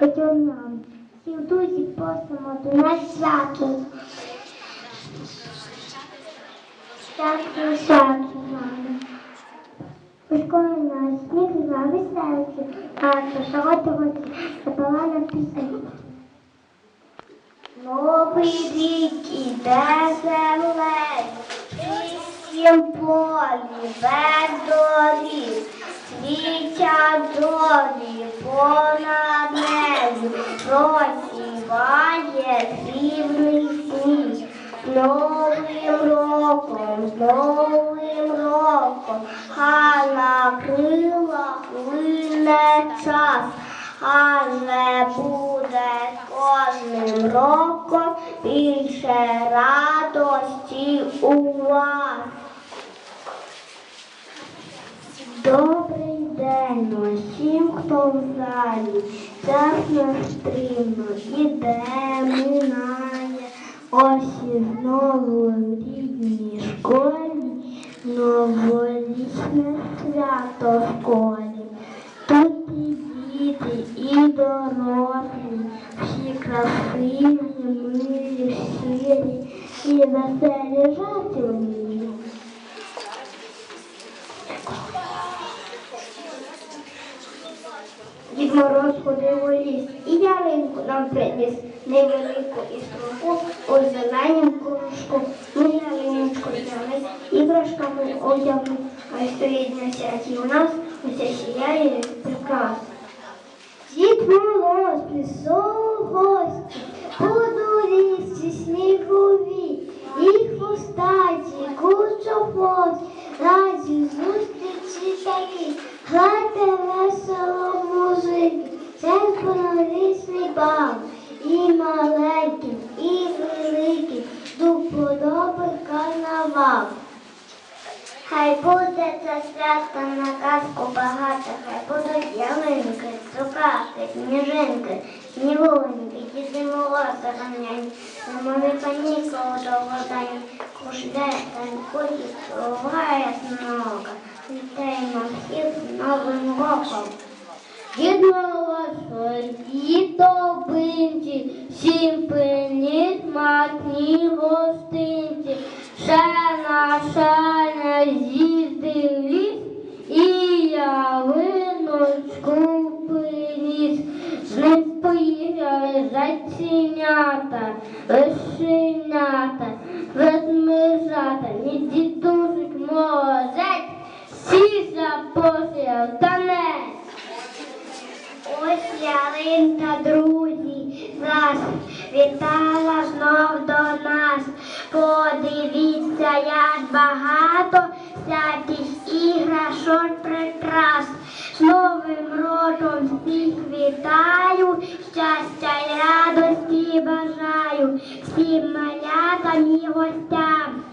нам. Всіх друзів просимо до нас свято. Свято, свято з нами. Пускай нас сніг з вами серці, а сороти році запала на пісень. Новий рік іде землею, чистім полі, без доріг, світять зорі понад небом, просіває срібний сніг. З Новим роком, з новим роком, хай на крилах лине час, але буде кожним роком більше радості у вас. Добрий день усім, хто в залі, час наш стрімно іде, ось і знову в рідній школі, новорічне свято в школі. Тут і діти, і дорослі, всі красиві, милі, щирі, і веселі жартівні. Дід Мороз ходив у ліс, і ялинку нам приніс невелику і струнку у зеленім кружку. Ми ялиночку взяли, іграшками одягли, а на святі у нас усе сіяє прекрасно. Дід Мороз пішов у гості, по доріжці снігові, і хвостаті, кучохвост, раді зустрічі такі, грайте весело музики, це новорічний бал, і маленьким, і великим, до подоби карнавал. Хай буде це свято на казку багато, хай будуть ялинки, цукати, сніжинки, снігуреньки, діти морози ганяють, зимові канікули довго дають, кушляє танкують, буває много, вітаємо всіх з Новим роком. Дід Мороз, діто бинці, всім приніс матні гостинці. Шана, шана, з'їздив ліс, і ялиночку приніс. З ним поїхали зайченята, лишенята, ведмежата, ні дідусик молодець, всі запосіяв танець. Ось ялинка, друзі, нас вітала знов до нас. Подивіться, як багато всяких іграшок прикрас. З Новим роком всіх вітаю, щастя й радості бажаю всім малятам і гостям.